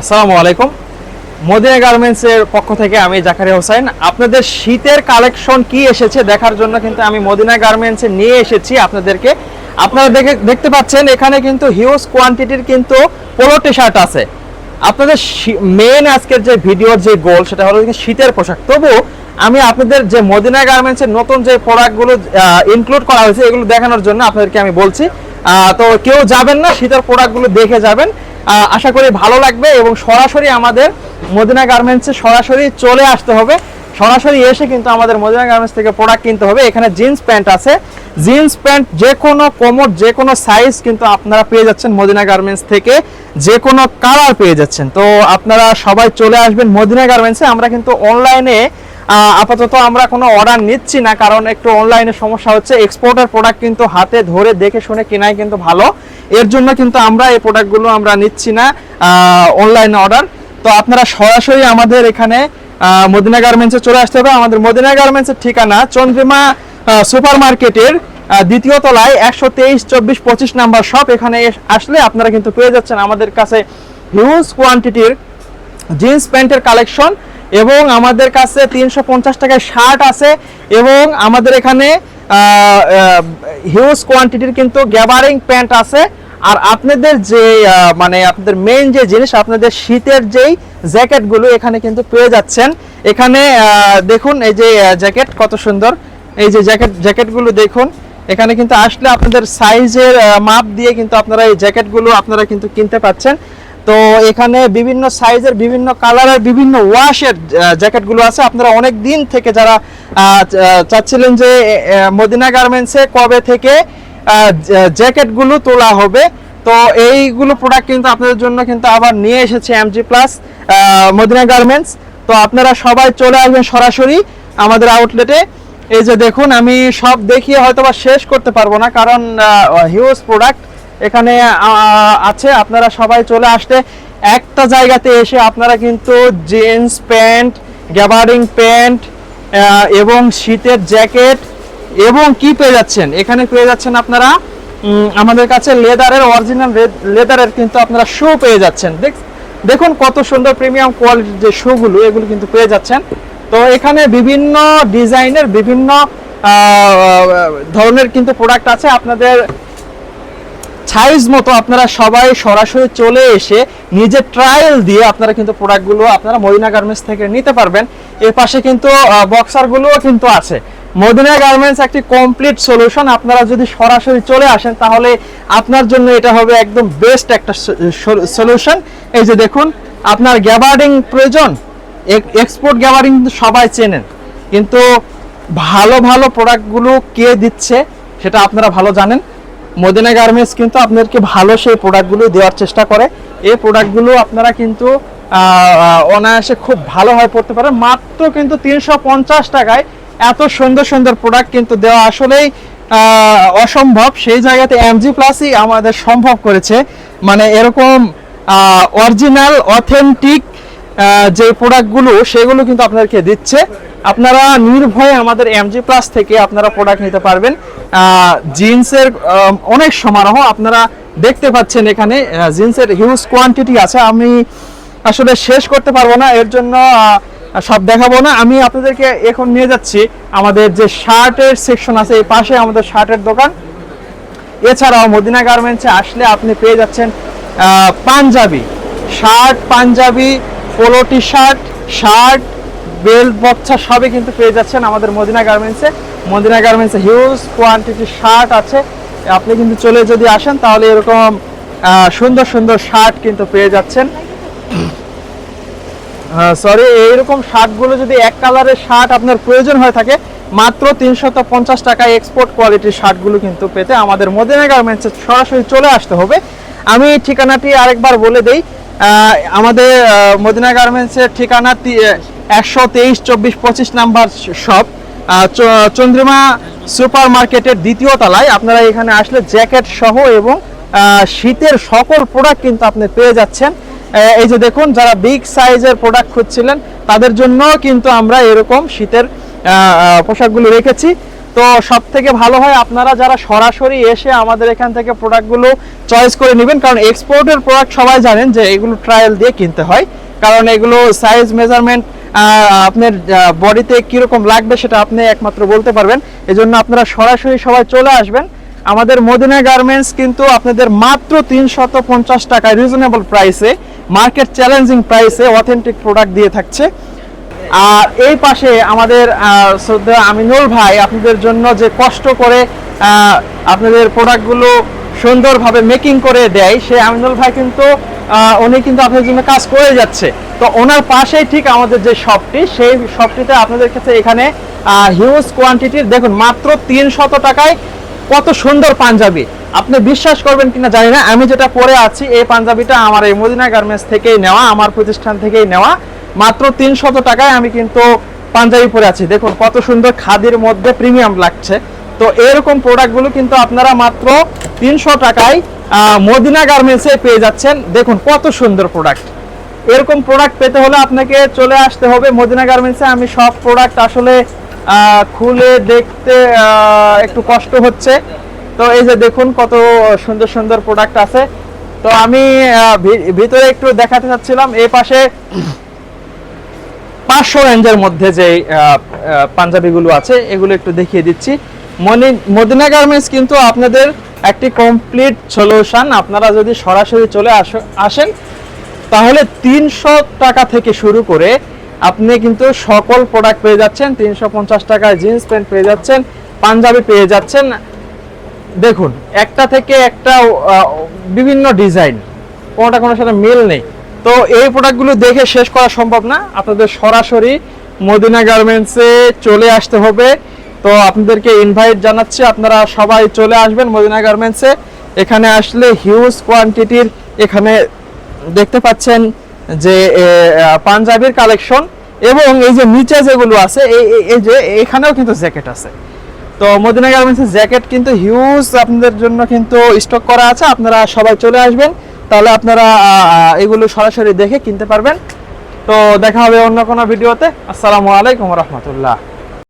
আসসালামু আলাইকুম। মদিনা গার্মেন্টসের পক্ষ থেকে আমি জাকারিয়া হোসেন আপনাদের শীতের কালেকশন কি এসেছে দেখার জন্য কিন্তু আমি মদিনা গার্মেন্টসে নিয়ে এসেছি আপনাদেরকে। আপনারা দেখে দেখতে পাচ্ছেন, এখানে কিন্তু হিউজ কোয়ান্টিটির কিন্তু পোলো টি শার্ট আছে। আপনাদের মেন আজকের যে ভিডিওর যে গোল সেটা হলো শীতের পোশাক। তবু আমি আপনাদের যে মদিনা গার্মেন্টসের নতুন যে প্রোডাক্টগুলো ইনক্লুড করা হয়েছে, এগুলো দেখানোর জন্য আপনাদেরকে আমি বলছি। তো কেউ যাবেন না, শীতের প্রোডাক্টগুলো দেখে যাবেন। আশা করি ভালো লাগবে এবং সরাসরি আমাদের মদিনা গার্মেন্টসে সরাসরি চলে আসতে হবে। সরাসরি এসে কিন্তু আমাদের মদিনা গার্মেন্টস থেকে প্রোডাক্ট কিনতে হবে। এখানে জিন্স প্যান্ট আছে। জিন্স প্যান্ট যে কোনো কোমর, যে কোনো সাইজ কিন্তু আপনারা পেয়ে যাচ্ছেন মদিনা গার্মেন্টস থেকে। যে কোনো কালার পেয়ে যাচ্ছেন। তো আপনারা সবাই চলে আসবেন মদিনা গার্মেন্টসে আমরা কিন্তু অনলাইনে আপাতত আমরা কোনো অর্ডার নিচ্ছি না, কারণ একটু অনলাইনে সমস্যা হচ্ছে। এক্সপোর্টের প্রোডাক্ট কিন্তু হাতে ধরে দেখে শুনে কেনাই কিন্তু ভালো। এর জন্য কিন্তু আমরা এই প্রোডাক্টগুলো আমরা নিচ্ছি না অনলাইনে অর্ডার তো আপনারা সরাসরি আমাদের এখানে মদিনা গার্মেন্টসে চলে আসতে হবে। আমাদের মদিনা গার্মেন্টসের ঠিকানা চন্দ্রিমা সুপার মার্কেটের দ্বিতীয় তলায় একশো তেইশ, চব্বিশ, পঁচিশ নাম্বার শপ এখানে আসলে আপনারা কিন্তু পেয়ে যাচ্ছেন আমাদের কাছে হিউজ কোয়ান্টিটির জিন্স প্যান্টের কালেকশন এবং আমাদের কাছে তিনশো পঞ্চাশ টাকায় শার্ট আছে এবং আমাদের এখানে হিউজ কোয়ান্টিটির কিন্তু গ্যাবারিং প্যান্ট আছে। আর আপনাদের যে মানে আপনাদের মেইন যে জিনিস, আপনাদের শীতের যেই জ্যাকেটগুলো এখানে কিন্তু পেয়ে যাচ্ছেন। এখানে দেখুন এই যে জ্যাকেট কত সুন্দর। এই যে জ্যাকেট জ্যাকেটগুলো দেখুন। এখানে কিন্তু আসলে আপনাদের সাইজের মাপ দিয়ে কিন্তু আপনারা এই জ্যাকেটগুলো আপনারা কিন্তু কিনতে পাচ্ছেন। তো এখানে বিভিন্ন সাইজের বিভিন্ন কালারের বিভিন্ন ওয়াশের জ্যাকেটগুলো আছে। আপনারা অনেক দিন থেকে যারা চাচ্ছিলেন যে মদিনা গার্মেন্টসে কবে থেকে জ্যাকেটগুলো তোলা হবে, তো এইগুলো প্রোডাক্ট কিন্তু আপনাদের জন্য কিন্তু আবার নিয়ে এসেছে এমজি প্লাস মদিনা গার্মেন্টস তো আপনারা সবাই চলে আসবেন সরাসরি আমাদের আউটলেটে এই যে দেখুন, আমি সব দেখিয়ে হয়তো বা শেষ করতে পারব না, কারণ হিউজ প্রোডাক্ট এখানে আছে। আপনারা সবাই চলে আসতে। একটা জায়গাতে এসে আপনারা কিন্তু জিন্স প্যান্ট গ্যাবারিং প্যান্ট এবং শীতের জ্যাকেট এবং কি পেয়ে যাচ্ছেন? এখানে পেয়ে যাচ্ছেন আপনারা আমাদের কাছে লেদারের, অরিজিনাল লেদারের কিন্তু আপনারা শু পেয়ে যাচ্ছেন। দেখ- দেখুন কত সুন্দর প্রিমিয়াম কোয়ালিটির যে শুগুলো এগুলো কিন্তু পেয়ে যাচ্ছেন। তো এখানে বিভিন্ন ডিজাইনের বিভিন্ন ধরনের কিন্তু প্রোডাক্ট আছে। আপনাদের সাইজ মতো আপনারা সবাই সরাসরি চলে এসে নিজের ট্রায়াল দিয়ে আপনারা কিন্তু প্রোডাক্টগুলো আপনারা মদিনা গার্মেন্টস থেকে নিতে পারবেন। এর পাশে কিন্তু বক্সারগুলোও কিন্তু আছে। মদিনা গার্মেন্টস একটি কমপ্লিট সলিউশন আপনারা যদি সরাসরি চলে আসেন, তাহলে আপনার জন্য এটা হবে একদম বেস্ট একটা সলিউশন এই যে দেখুন, আপনার গ্যাবার্ডিং প্রয়োজন। এক্সপোর্ট গ্যাবার্ডিং কিন্তু সবাই চেনেন। কিন্তু ভালো ভালো প্রোডাক্টগুলো কে দিচ্ছে, সেটা আপনারা ভালো জানেন। মদিনা গার্মেন্টস কিন্তু আপনাদেরকে ভালো সেই প্রোডাক্টগুলো দেওয়ার চেষ্টা করে। এই প্রোডাক্টগুলো আপনারা কিন্তু অনায়াসে খুব ভালোভাবে পড়তে পারেন মাত্র কিন্তু তিনশো পঞ্চাশ টাকায় এত সুন্দর সুন্দর প্রোডাক্ট কিন্তু দেওয়া আসলেই অসম্ভব। সেই জায়গাতে এমজি প্লাসই আমাদের সম্ভব করেছে। মানে এরকম অরিজিনাল অথেন্টিক যে প্রোডাক্টগুলো সেগুলো কিন্তু আপনাদেরকে দিচ্ছে। আপনারা নির্ভয়ে আমাদের এমজি প্লাস থেকে আপনারা প্রোডাক্ট নিতে পারবেন। জিন্সের অনেক সমারোহ। আপনারা দেখতে পাচ্ছেন এখানে জিন্সের হিউজ কোয়ান্টিটি আছে। আমি আসলে শেষ করতে পারব না, এর জন্য সব দেখাবো না। আমি আপনাদেরকে এখন নিয়ে যাচ্ছি আমাদের যে শার্টের সেকশন আছে, এই পাশে আমাদের শার্টের দোকান। এছাড়াও মদিনা গার্মেন্টসে আসলে আপনি পেয়ে যাচ্ছেন panjabi. Shirt, panjabi polo T shirt shirt, belt, বচ্চা সবই কিন্তু পেয়ে যাচ্ছেন আমাদের মদিনা গার্মেন্টসে মদিনা গার্মেন্টসে হিউজ কোয়ান্টিটি শার্ট আছে। আপনি কিন্তু চলে যদি আসেন, তাহলে এরকম সুন্দর সুন্দর শার্ট কিন্তু পেয়ে যাচ্ছেন। সরি এইরকম শার্টগুলো যদি এক কালারের শার্ট আপনার প্রয়োজন হয়ে থাকে, মাত্র তিনশত পঞ্চাশ টাকায় এক্সপোর্ট কোয়ালিটির শার্টগুলো কিন্তু পেতে আমাদের মদিনা গার্মেন্টসে সরাসরি চলে আসতে হবে। আমি ঠিকানাটি আরেকবার বলে দেই আমাদের মদিনা গার্মেন্টসের ঠিকানা একশো তেইশ, চব্বিশ, পঁচিশ নাম্বার শপ। চন্দ্রিমা সুপার মার্কেটের দ্বিতীয় তলায় আপনারা এখানে আসলে জ্যাকেট সহ এবং শীতের সকল প্রোডাক্ট কিন্তু আপনি পেয়ে যাচ্ছেন। এই যে দেখুন, যারা বিগ সাইজের প্রোডাক্ট খুঁজছিলেন, তাদের জন্য কিন্তু আমরা এরকম শীতের পোশাকগুলো রেখেছি। তো সব থেকে ভালো হয় আপনারা যারা সরাসরি এসে আমাদের এখান থেকে প্রোডাক্টগুলো চয়েস করে নেবেন, কারণ এক্সপোর্টের প্রোডাক্ট সবাই জানেন যে এগুলো ট্রায়াল দিয়ে কিনতে হয়। কারণ এগুলো সাইজ মেজারমেন্ট আপনার বডিতে কীরকম লাগবে সেটা আপনি একমাত্র বলতে পারবেন। এজন্য আপনারা সরাসরি সবাই চলে আসবেন। আমাদের মদিনা গার্মেন্টস কিন্তু আপনাদের মাত্র তিনশত পঞ্চাশ টাকায় রিজনেবল প্রাইসে মার্কেট চ্যালেঞ্জিং প্রাইসে অথেন্টিক প্রোডাক্ট দিয়ে থাকছে। আর এই পাশে আমাদের আহ, শ্রদ্ধেয় আমিনুল ভাই আপনাদের জন্য যে কষ্ট করে আপনাদের প্রোডাক্টগুলো সুন্দরভাবে মেকিং করে দেয় সেই আমিনুল ভাই কিন্তু উনি কিন্তু আপনাদের জন্য কাজ করে যাচ্ছে। তো ওনার পাশেই ঠিক আমাদের যে শপটি সেই শপটিতে আপনাদের কাছে এখানে হিউজ কোয়ান্টিটির দেখুন মাত্র তিনশত টাকায় কত সুন্দর পাঞ্জাবি। আপনি বিশ্বাস করবেন কিনা জানি না আমি যেটা পরে আছি এই পাঞ্জাবিটা আমার এই মদিনা গার্মেন্টস থেকেই নেওয়া আমার প্রতিষ্ঠান থেকেই নেওয়া। মাত্র তিনশত টাকায় আমি কিন্তু পাঞ্জাবি পরে আছি। দেখুন, কত সুন্দর খাদির মধ্যে প্রিমিয়াম লাগছে। তো এরকম প্রোডাক্টগুলো কিন্তু আপনারা মাত্র তিনশো টাকায় মদিনা গার্মেন্টসে পেয়ে যাচ্ছেন। দেখুন, কত সুন্দর প্রোডাক্ট এরকম প্রোডাক্ট পেতে হলে আপনাকে চলে আসতে হবে মদিনা গার্মেন্টসে আমি সব প্রোডাক্ট আসলে খুলে দেখতে একটু কষ্ট হচ্ছে। তো এই যে দেখুন, কত সুন্দর সুন্দর প্রোডাক্ট আছে। তো আমি ভিতরে একটু দেখাতে চাচ্ছিলাম। এই পাশে পাঁচশো রেঞ্জের মধ্যে যে পাঞ্জাবিগুলো আছে, এগুলো একটু দেখিয়ে দিচ্ছি। মনি- মদিনা গার্মেন্টস কিন্তু আপনাদের একটি কমপ্লিট সলিউশন আপনারা যদি সরাসরি চলে আস- আসেন, তাহলে তিনশো টাকা থেকে শুরু করে আপনি কিন্তু সকল প্রোডাক্ট পেয়ে যাচ্ছেন। তিনশো পঞ্চাশ টাকায় জিন্স প্যান্ট পেয়ে যাচ্ছেন, পাঞ্জাবি পেয়ে যাচ্ছেন। দেখুন, একটা থেকে একটা বিভিন্ন ডিজাইন কোনোটা কোনো সাথে মিল নেই। তো এই প্রোডাক্টগুলো দেখে শেষ করা সম্ভব না। আপনাদের সরাসরি মদিনা গার্মেন্টসে চলে আসতে হবে। তো আপনাদেরকে ইনভাইট জানাচ্ছি, আপনারা সবাই চলে আসবেন মদিনা গার্মেন্টসে এখানে আসলে হিউজ কোয়ান্টিটির এখানে দেখতে পাচ্ছেন যে পাঞ্জাবির কালেকশন এবং এই যে নিচে যেগুলো আছে এই যে এখানেও কিন্তু জ্যাকেট আছে। তো মদিনা গার্মেন্টসের জ্যাকেট কিন্তু হিউজ আপনাদের জন্য কিন্তু স্টক করা আছে। আপনারা সবাই চলে আসবেন। তাহলে আপনারা এগুলো সরাসরি দেখে কিনতে পারবেন। তো দেখা হবে অন্য কোনো ভিডিওতে। আসসালামু আলাইকুম রহমতুল্লাহ।